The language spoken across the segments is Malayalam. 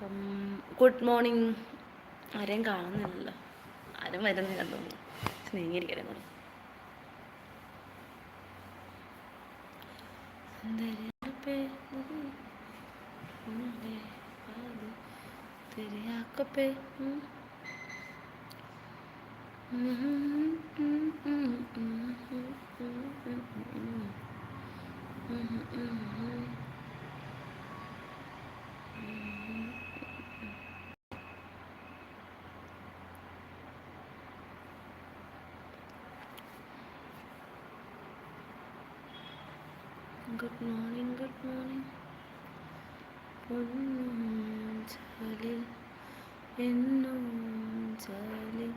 അപ്പം ഗുഡ് മോർണിംഗ് ആരെയും കാണുന്നില്ലല്ലോ. ആരും വരുന്നില്ല തോന്നുന്നു. നീങ്ങിയിരിക്കണേ കൂടെ तेरे ഗുഡ് മോർണിംഗ് ഗുഡ് മോർണിംഗ് പൊന്നും ചാലിൽ എന്നും ചാലിൽ.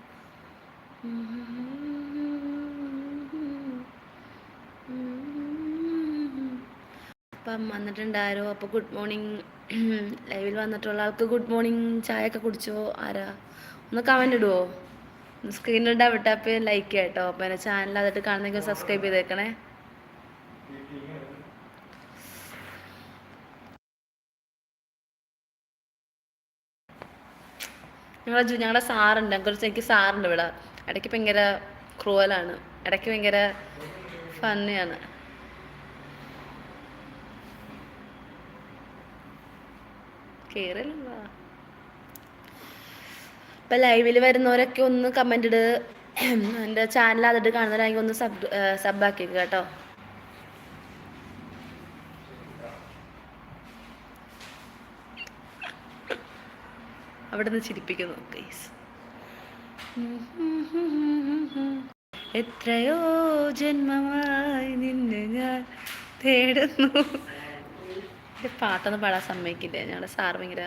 അപ്പം വന്നിട്ടുണ്ടാരോ? അപ്പോൾ ഗുഡ് മോർണിംഗ് ലൈവിൽ വന്നിട്ടുള്ള ആൾക്ക് ഗുഡ് മോർണിംഗ് ചായ ഒക്കെ കുടിച്ചോ? ആരാ? ഒന്ന് കമന്റ് ഇടുവോ? സ്ക്രീനിൽ ഡബിൾ ടാപ്പ് ലൈക്ക് കേട്ടോ. അപ്പോൾ എന്റെ ചാനൽ അതിട്ട് കാണുന്നെങ്കിൽ സബ്സ്ക്രൈബ് ചെയ്തേക്കണേ. ഞങ്ങളെ ഞങ്ങളുടെ സാറുണ്ട്. കുറച്ച് എനിക്ക് സാറുണ്ട് ഇവിടെ. ഇടയ്ക്ക് ഭയങ്കര ക്രൂവലാണ്. ഇടയ്ക്ക് ഭയങ്കര ഫണ്ണിയാണ്. കേറില്ല ഇപ്പം ലൈവിൽ വരുന്നവരൊക്കെ ഒന്ന് കമന്റ് ഇട്. എന്റെ ചാനൽ അതിട്ട് കാണുന്നവരാണെങ്കിൽ ഒന്ന് സബ് സബ് ആക്കിയേക്ക് കേട്ടോ. അവിടെ നിന്ന് ചിരിപ്പിക്കുന്നു. ഗൈസ് എത്രയോ ജന്മമായി നിന്നെ ഞാൻ തേടുന്നു. എന്റെ പാട്ടൊന്നും പാടാൻ സമ്മതിക്കില്ല. ഞങ്ങളുടെ സാർ ഭയങ്കര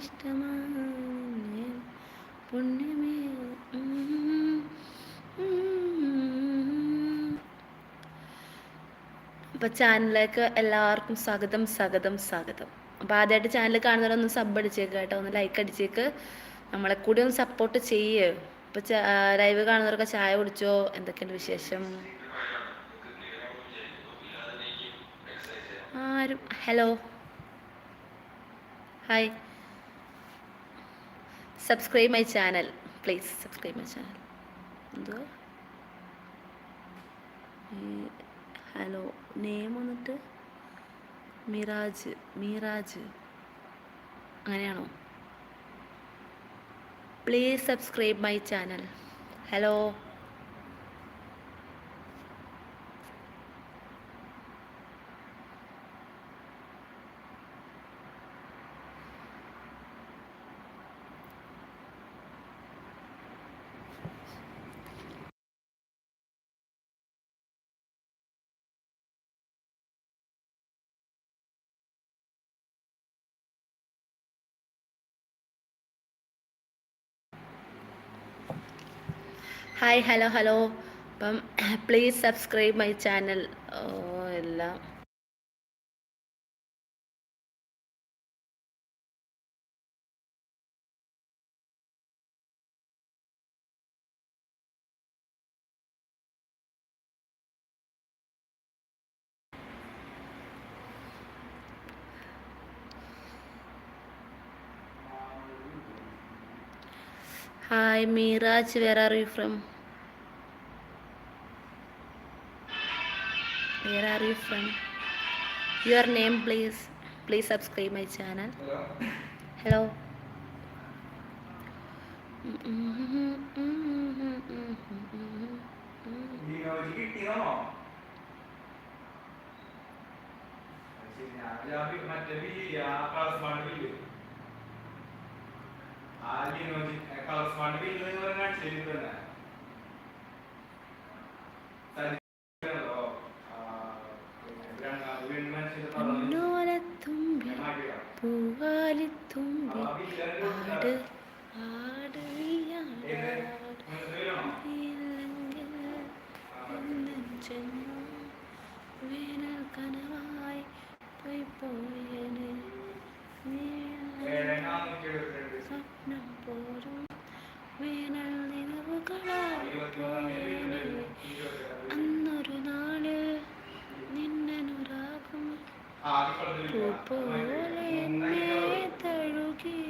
ഇഷ്ടമാണ് പുണ്യമേ അപ്പോൾ ചാനലിലേക്ക് എല്ലാവർക്കും സ്വാഗതം സ്വാഗതം സ്വാഗതം. അപ്പോൾ ആദ്യമായിട്ട് ചാനൽ കാണുന്നവരൊന്ന് സബ് അടിച്ചേക്ക് കേട്ടോ. ഒന്ന് ലൈക്ക് അടിച്ചേക്ക്. നമ്മളെ കൂടി ഒന്ന് സപ്പോർട്ട് ചെയ്യ്. ഇപ്പോൾ ലൈവ് കാണുന്നവരൊക്കെ ചായ കുടിച്ചോ? എന്തൊക്കെയുണ്ട് വിശേഷം? ആരും. Hello hi subscribe my channel please subscribe my channel എന്തുവാ? ഹലോ നെയിം വന്നിട്ട് മിറാജ് മിറാജ്. അങ്ങനെയാണോ? Please subscribe my channel hello hi hello hello അപ്പം പ്ലീസ് സബ്സ്ക്രൈബ് മൈ ചാനൽ എല്ലാം. Hi Miraj where are you from where are you from your name please please subscribe my channel hello നീനോജി കിട്ടിയതാണോ? അത് ശരി, ഞാൻ ആ ബി- മറ്റേ ఆర్గీ రోజు కాల్స్ వంటివి ఇల్లు ఎవరైనా చెల్లిపోయినా തഴുകി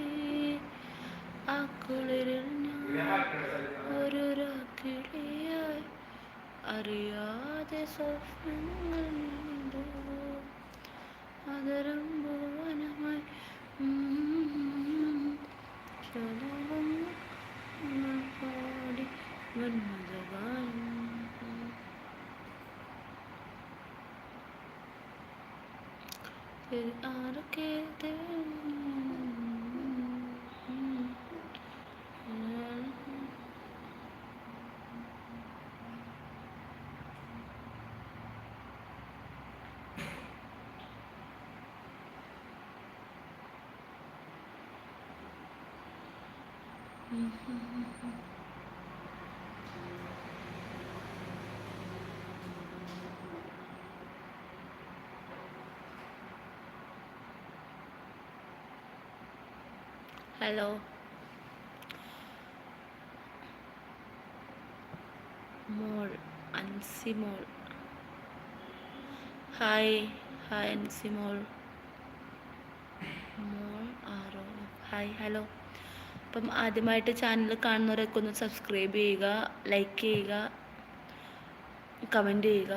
ആ കുളിരിൽ ഞാൻ ഒരു അറിയാതെ സ്വപ്നങ്ങൾ അതരം ഭുവനമായി ഹലോ മോൾ അൻസി മോൾ ഹായ് ഹായ് അൻസി മോൾ മോൾ ആറോ ഹായ് ഹലോ അപ്പം ആദ്യമായിട്ട് ചാനൽ കാണുന്നവരൊക്കെ ഒന്ന് സബ്സ്ക്രൈബ് ചെയ്യുക ലൈക്ക് ചെയ്യുക കമന്റ് ചെയ്യുക.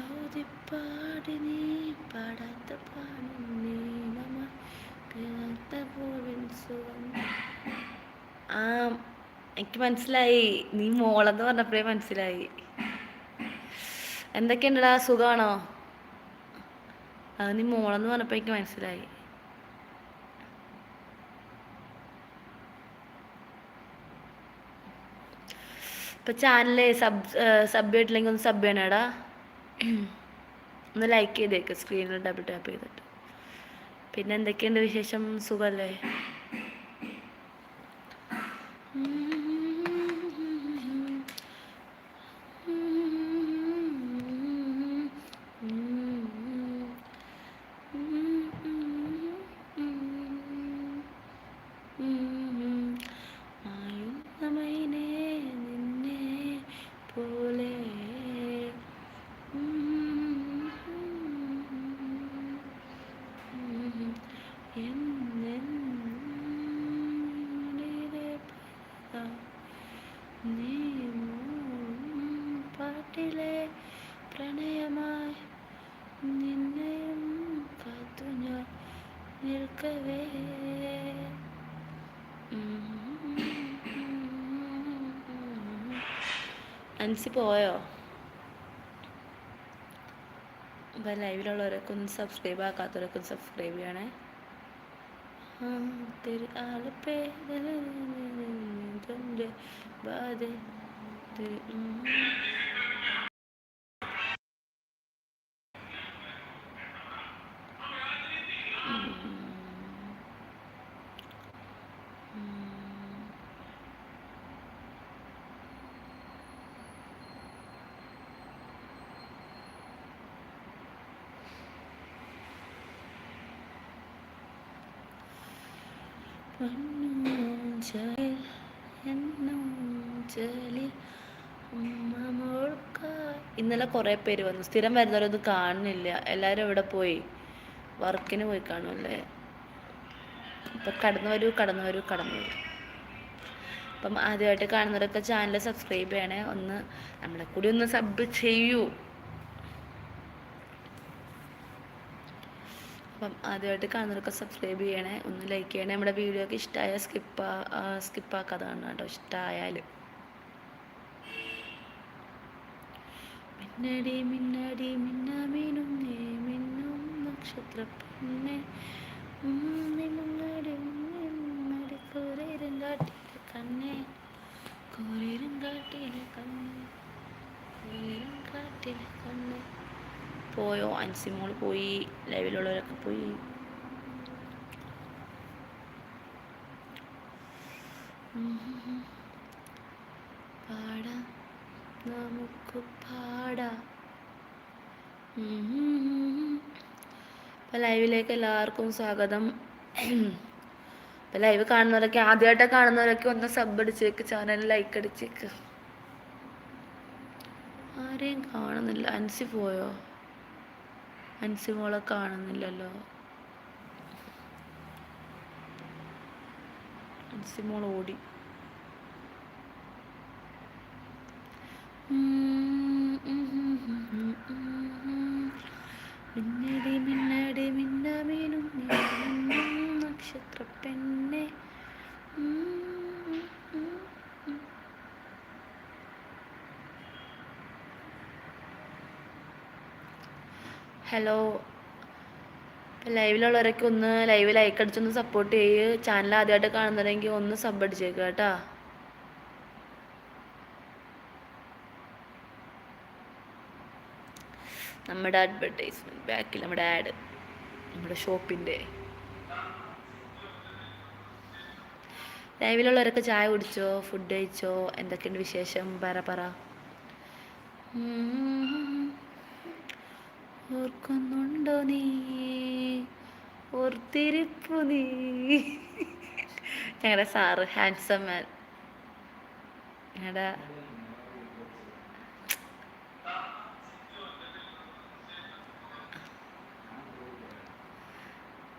കുഴലോതിപ്പാടി നീ പാടാത്ത പാടും നീ മമ പിറത്ത പൂവിൻ സുഖം ആ എനിക്ക് മനസ്സിലായി. നീ മോളെന്ന് പറഞ്ഞപ്പോഴേ മനസ്സിലായി. എന്തൊക്കെയുണ്ടടാ? സുഖമാണോ? അത് നീ മോളെന്ന് പറഞ്ഞപ്പോൾ എനിക്ക് മനസ്സിലായി. ഇപ്പൊ ചാനൽ സബ് സബ് ചെയ്തിട്ടില്ലെങ്കിൽ ഒന്ന് സബ് ചെയ്യണേടാ. ഒന്ന് ലൈക്ക് ചെയ്തേക്ക്. സ്ക്രീനിൽ ഡബിൾ ടാപ്പ് ചെയ്തിട്ട്. പിന്നെ എന്തൊക്കെയുണ്ട് വിശേഷം? സുഖല്ലേ അൻസി പോയോ? അപ്പം ലൈവിലുള്ളവരൊക്കെ ഒന്ന് സബ്സ്ക്രൈബ് ആക്കാത്തവരൊക്കെ ഒന്ന് സബ്സ്ക്രൈബ് ചെയ്യണേ. ആ, ഇന്നലെ കുറെ പേര് വന്നു. സ്ഥിരം വരുന്നവരൊന്നും കാണുന്നില്ല. എല്ലാരും ഇവിടെ പോയി? വർക്കിന് പോയി കാണുമല്ലേ ഇപ്പം കടന്നു വരൂ കടന്നു വരൂ കടന്നു വരൂ. അപ്പം ആദ്യമായിട്ട് കാണുന്നവരൊക്കെ ചാനൽ സബ്സ്ക്രൈബ് ചെയ്യണേ. ഒന്ന് നമ്മളെ കൂടി ഒന്ന് സബ് ചെയ്യൂ. അപ്പം ആദ്യമായിട്ട് കാണുന്നവരൊക്കെ സബ്സ്ക്രൈബ് ചെയ്യണേ ഒന്ന് ലൈക്ക് ചെയ്യണേ. നമ്മുടെ വീഡിയോ ഒക്കെ ഇഷ്ടമായ സ്കിപ്പ് സ്കിപ്പാക്കാതെ കാണണം കേട്ടോ ഇഷ്ടമായാലും മിന്നടി മിന്നടി മിന്ന മീനും നീ മിന്നും നക്ഷത്ര പിന്നെ മിന്നടി മിന്നടി കോരേരും കാട്ടിലെ കണ്ണേ. കോരിരും കാട്ടിലെ കണ്ണേ. കോരേരും കണ്ണേ. പോയോ? അൻസിമോൾ പോയി ലൈവിലുള്ളവരൊക്കെ പോയി. പാടാം നമുക്ക് പാടാ. അപ്പോൾ ലൈവിലേക്ക് എല്ലാവർക്കും സ്വാഗതം. അപ്പോൾ ലൈവ് കാണുന്നവരൊക്കെ ആദ്യമായിട്ട് കാണുന്നവരൊക്കെ ഒന്ന് സബ് അടിച്ചേക്ക് ചാനൽ ലൈക്ക് അടിച്ചേക്ക്. ആരെയും കാണുന്നില്ല. അൻസി പോയോ? അൻസി മോളെ കാണുന്നില്ലല്ലോ. അൻസി മോൾ ഓടി. മിന്നടി മിന്നടി മിന്നമീനും നക്ഷത്ര പെണ്ണെ ഹലോ ലൈവിലുള്ളവരൊക്കെ ഒന്ന് ലൈവ് ലൈക്ക് അടിച്ചൊന്ന് സപ്പോർട്ട് ചെയ്യ്. ചാനൽ ആദ്യമായിട്ട് കാണുന്നവരെങ്കിൽ ഒന്ന് സബ് അടിച്ചേക്കുക കേട്ടോ. നമ്മുടെ അഡ്വർടൈസ്മെന്റ് ബാക്കിൽ നമ്മുടെ ആഡ് നമ്മുടെ ഷോപ്പിന്റെ ലൈവിലുള്ളവരൊക്കെ ചായ കുടിച്ചോ? ഫുഡ് കഴിച്ചോ? എന്തൊക്കെയുണ്ട് വിശേഷം? പറ പറ. ഓർക്കുന്നുണ്ടോ നീ? ഓർത്തിരിപ്പു നീ? ഞങ്ങളുടെ സാറ് ഹാൻസം മാൻ ഞങ്ങളുടെ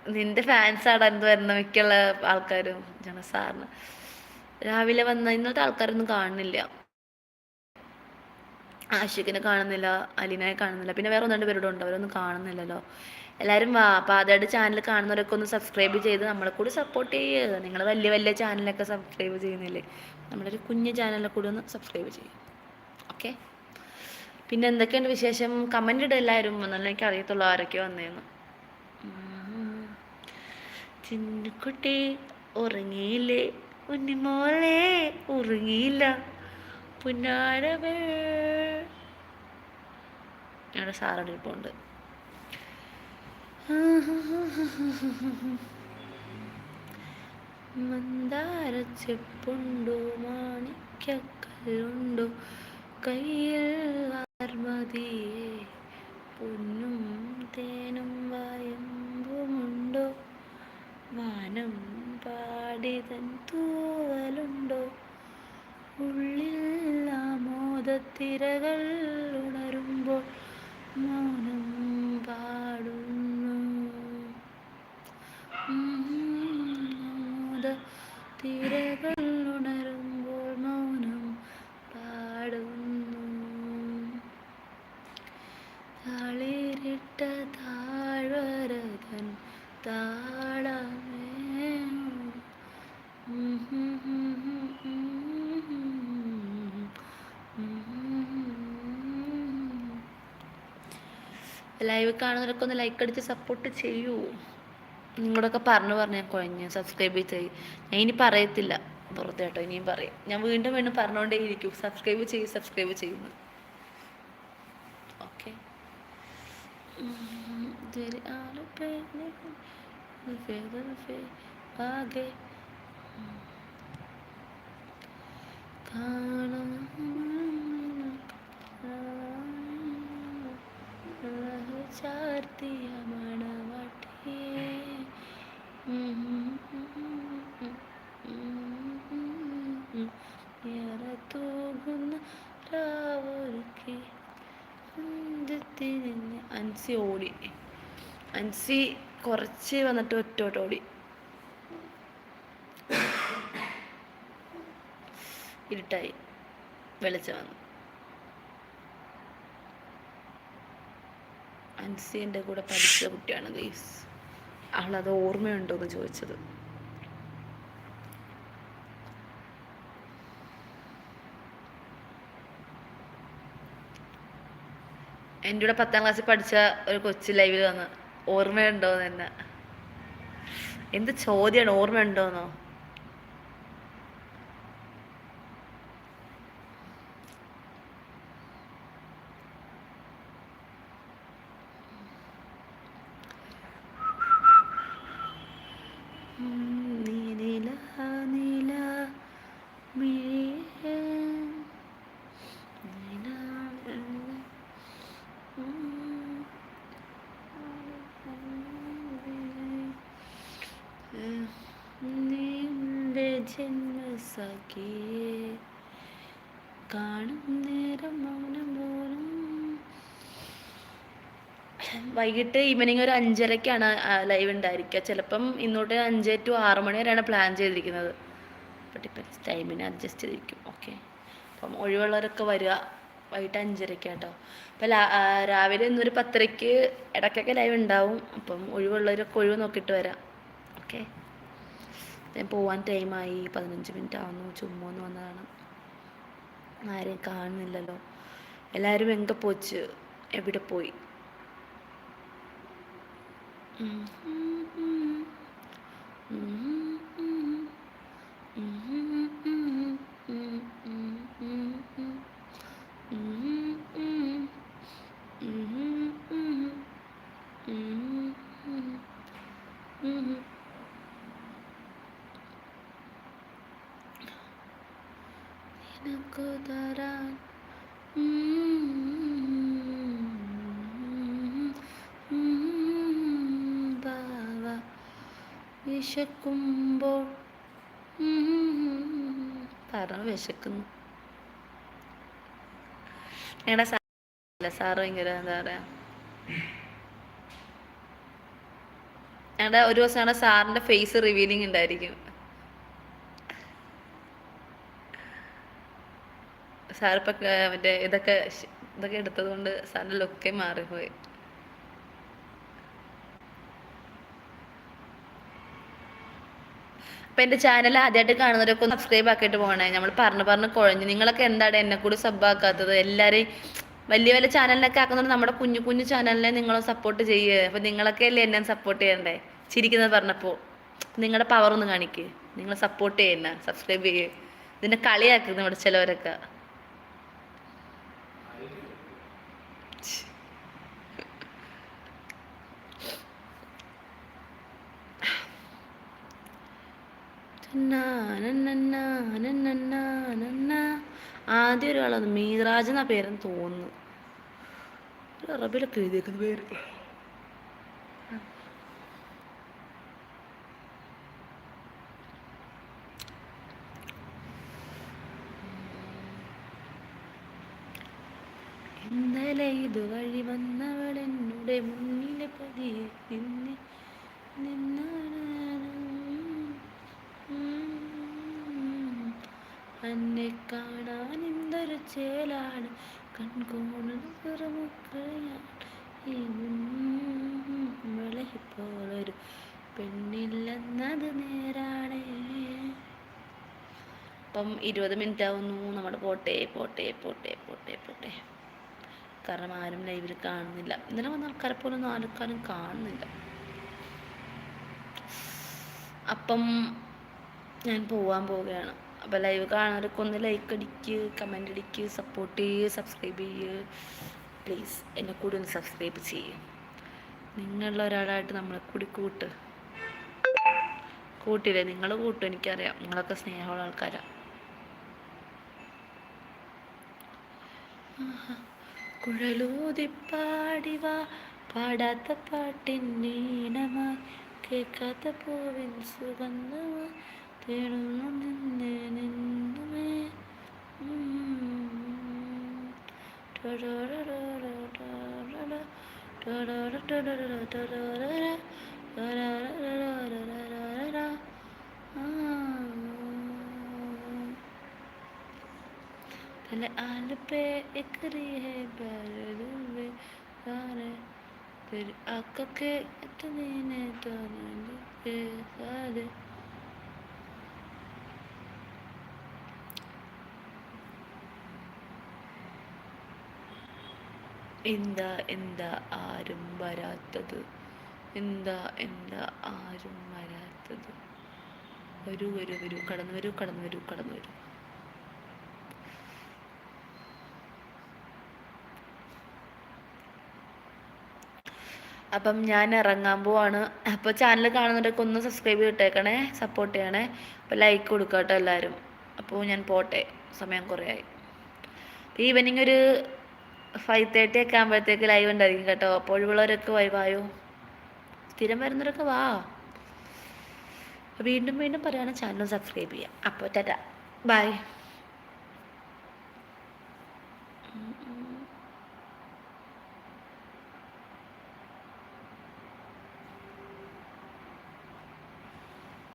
നിന്റെ ഫാൻസ് ആട എന്ത് വരുന്ന മിക്കുള്ള ആൾക്കാരും. ഞങ്ങളുടെ സാറിന്. രാവിലെ വന്ന ഇന്നത്തെ ആൾക്കാരൊന്നും കാണുന്നില്ല. ആഷിഖിനെ കാണുന്നില്ല അലീനയെ കാണുന്നില്ല. പിന്നെ വേറെ ഒന്ന് രണ്ട് പേരോട് ഉണ്ട്. അവരൊന്നും കാണുന്നില്ലല്ലോ. എല്ലാവരും വാ അപ്പോൾ അതായത് ചാനൽ കാണുന്നവരൊക്കെ ഒന്ന് സബ്സ്ക്രൈബ് ചെയ്ത് നമ്മളെ കൂടി സപ്പോർട്ട് ചെയ്യുക നിങ്ങൾ വലിയ വലിയ ചാനലൊക്കെ സബ്സ്ക്രൈബ് ചെയ്യുന്നില്ലേ? നമ്മുടെ ഒരു കുഞ്ഞു ചാനലിനെ കൂടി ഒന്ന് സബ്സ്ക്രൈബ് ചെയ്യും. ഓക്കെ പിന്നെ എന്തൊക്കെയുണ്ട് വിശേഷം? കമന്റ് ഇടുക എല്ലാവരും എന്നാലും എനിക്ക് അറിയത്തുള്ളൂ ആരൊക്കെ വന്നേന്ന്. ചിന്നുക്കുട്ടി ഉറങ്ങിയില്ലേ? ഉണ്ണിമോളെ ഉറങ്ങിയില്ല. പുന്നാരവേ. ഞങ്ങളുടെ സാറോട് ഇരിപ്പുണ്ട് മന്ദാരച്ചെപ്പുണ്ടോ മാണിക്കല്ലുണ്ടോ കയ്യിൽ ആർമതിയെ പൊന്നും തേനും വായമ്പുമുണ്ടോ വാനം പാടിതൻ തൂവലുണ്ടോ ഉള്ളിൽ ആമോദത്തിരകൾ ഉണരുമ്പോൾ മൗനം പാടുന്നു കാണുന്നവരൊക്കെ ഒന്ന് ലൈക്ക് അടിച്ച് സപ്പോർട്ട് ചെയ്യൂ. നിങ്ങളൊക്കെ പറഞ്ഞു പറഞ്ഞു ഞാൻ കുഴഞ്ഞ് സബ്സ്ക്രൈബ് ചെയ്ത്. ഞാൻ ഇനി പറയത്തില്ല. പുറത്ത് കേട്ടോ ഇനിയും പറയും. ഞാൻ വീണ്ടും വീണ്ടും പറഞ്ഞുകൊണ്ടേ ഇരിക്കും സബ്സ്ക്രൈബ് ചെയ്യും സബ്സ്ക്രൈബ് ചെയ്യുന്നു ഓക്കെ ആകെ ചാർത്തിയ മണവാട്ടിയേ. ഏറെ തൂകുന്ന രാവൊരുക്കി തിരിഞ്ഞ് അൻസി ഓടി. അൻസി കുറച്ച് വന്നിട്ട് ഒറ്റോട്ട് ഓടി. ഇരുട്ടായി. വെളിച്ചം വന്നു. എന്റെ കൂടെ പഠിച്ച കുട്ടിയാണ് ഗൈസ്. അവളത് ഓർമ്മയുണ്ടോ എന്ന് ചോദിച്ചത്. എന്റെ കൂടെ പത്താം ക്ലാസ്സിൽ പഠിച്ച ഒരു കൊച്ചു ലൈവിൽ വന്ന് ഓർമ്മയുണ്ടോ എന്ന്? തന്നെ എന്ത് ചോദ്യമാണ് ഓർമ്മയുണ്ടോന്നോ? വൈകിട്ട് ഈവനിങ് ഒരു അഞ്ചരക്കാണ് ലൈവ് ഉണ്ടായിരിക്കുക. ചിലപ്പം ഇന്നോട്ട് അഞ്ച് ടു ആറ് മണി വരെയാണ് പ്ലാൻ ചെയ്തിരിക്കുന്നത്. അപ്പോൾ ഡിപ്പെൻസ് ടൈമിന് അഡ്ജസ്റ്റ് ചെയ്തിരിക്കും. ഓക്കെ അപ്പം ഒഴിവുള്ളവരൊക്കെ വരിക. വൈകിട്ട് അഞ്ചരയ്ക്ക് കേട്ടോ അപ്പം രാവിലെ ഇന്നൊരു പത്തരയ്ക്ക് ഇടയ്ക്കൊക്കെ ലൈവ് ഉണ്ടാവും. അപ്പം ഒഴിവുള്ളവരൊക്കെ ഒഴിവ് നോക്കിയിട്ട് വരാം. ഓക്കെ ഞാൻ പോവാൻ ടൈമായി പതിനഞ്ച് മിനിറ്റ് ആവുന്നു. ചുമ്മാ ഒന്ന് വന്നതാണ്. ആരെയും കാണുന്നില്ലല്ലോ. എല്ലാവരും എങ്ക പോച്ച്. എവിടെ പോയി? 嗯嗯嗯嗯。嗯嗯 വിശക്കുമ്പോൾ. പറ വിശക്കുന്നു. ഞങ്ങളുടെ സാറ് ഭയങ്കര എന്താ പറയാ? ഞങ്ങളുടെ ഒരു ദിവസം ഞങ്ങളുടെ സാറിന്റെ ഫേസ് റിവീലിംഗ് ഉണ്ടായിരിക്കും. സാർ ഇപ്പൊ മറ്റേ ഇതൊക്കെ ഇതൊക്കെ എടുത്തത് കൊണ്ട് സാറിന്റെ ലുക്കേ മാറിപ്പോയി. അപ്പൊ എന്റെ ചാനൽ ആദ്യമായിട്ട് കാണുന്നവരൊക്കെ ഒന്ന് സബ്സ്ക്രൈബ് ആക്കിയിട്ട് പോകണേ. നമ്മൾ പറഞ്ഞു പറഞ്ഞ് കുഴഞ്ഞു. നിങ്ങളൊക്കെ എന്താണ് എന്നെ കൂടി സബ് ആക്കാത്തത്? എല്ലാരെയും വലിയ വലിയ ചാനലിനൊക്കെ ആക്കുന്നത് നമ്മുടെ കുഞ്ഞു കുഞ്ഞു ചാനലിനെ നിങ്ങൾ സപ്പോർട്ട് ചെയ്യുക അപ്പൊ നിങ്ങളൊക്കെ അല്ലേ എന്നെ സപ്പോർട്ട് ചെയ്യണ്ടേ? ചിരിക്കുന്നത് പറഞ്ഞപ്പോൾ നിങ്ങളുടെ പവർ ഒന്ന് കാണിക്കേ. നിങ്ങൾ സപ്പോർട്ട് ചെയ്യുന്ന സബ്സ്ക്രൈബ് ചെയ്യേ. ഇതിനെ കളിയാക്കുന്നു നമ്മുടെ ചിലവരൊക്കെ. ആദ്യം ഒരു വന്നു മീറാജ് എന്നാ പേരെന്ന് തോന്നുന്നു. അറബിലൊക്കെ എഴുതിയേക്കുന്ന പേര്. ഇന്നലെ ഇതുവഴി വന്നവൾ എന്നുടെ മുന്നിലെ പതിയെ നിന്നെ നിന്നാണ് എന്നെ കാണാൻ എന്തൊരു ചേലാണ് വിളഹിപ്പോലൊരു പെണ്ണില്ലെന്നത് നേരാണേ. അപ്പം ഇരുപത് മിനിറ്റ് ആവുന്നു നമ്മൾ പോട്ടെ പോട്ടെ പോട്ടെ പോട്ടെ പോട്ടെ. കാരണം ആരും ലൈവിൽ കാണുന്നില്ല. ഇന്നലെ വന്ന ആൾക്കാരെ പോലും ആൾക്കാരും കാണുന്നില്ല. അപ്പം ഞാൻ പോവാൻ പോവുകയാണ്. അപ്പോൾ ലൈവ് കാണാനൊക്കെ ഒന്ന് ലൈക്ക് അടിക്ക് കമന്റ് അടിക്ക് സപ്പോർട്ട് ചെയ്യുക സബ്സ്ക്രൈബ് ചെയ്യ്. പ്ലീസ് എന്നെ കൂടി ഒന്ന് സബ്സ്ക്രൈബ് ചെയ്യ്. നിങ്ങളുള്ള ഒരാളായിട്ട് നമ്മളെ കൂടി കൂട്ട്. കൂട്ടില്ലേ? നിങ്ങൾ കൂട്ടും എനിക്കറിയാം. നിങ്ങളൊക്കെ സ്നേഹമുള്ള ആൾക്കാരാണ് കുഴലൂതിപ്പാടിവാ. പാടാത്ത പാട്ടിൻ നീണമായി കേൾക്കാത്ത പൂവിൻ സുഗന്ധമായി पहले आल पे इकरी है बैरल में सारे तेरी आंखों के इतने ने तो के सारे എന്താ എന്താ ആരും വരാത്തത്? എന്താ എന്താ ആരും വരാത്തത്? വരൂ വരൂ വരൂ കടന്നു വരൂ കടന്നു വരൂ കടന്നു വരൂ. അപ്പം ഞാൻ ഇറങ്ങാൻ പോവാണ്. അപ്പോൾ ചാനൽ കാണുന്നവരൊക്കെ ഒന്ന് സബ്സ്ക്രൈബ് ചെയ്തിട്ടേക്കണേ സപ്പോർട്ട് ചെയ്യണേ. അപ്പോൾ ലൈക്ക് കൊടുക്കുക കേട്ടോ എല്ലാവരും. അപ്പോൾ ഞാൻ പോട്ടെ സമയം കുറേ ആയി. ഈവനിങ് ഒരു ഫൈവ് തേർട്ടി ഒക്കെ ആകുമ്പോഴത്തേക്ക് ലൈവ് ഉണ്ടായിരിക്കും കേട്ടോ. അപ്പോൾ ഒഴിവുള്ളവരൊക്കെ വൈവായോ സ്ഥിരം വരുന്നവരൊക്കെ വാ. വീണ്ടും വീണ്ടും പറയാനും ചാനൽ സബ്സ്ക്രൈബ് ചെയ്യുക അപ്പോൾ ടാറ്റ. ബൈ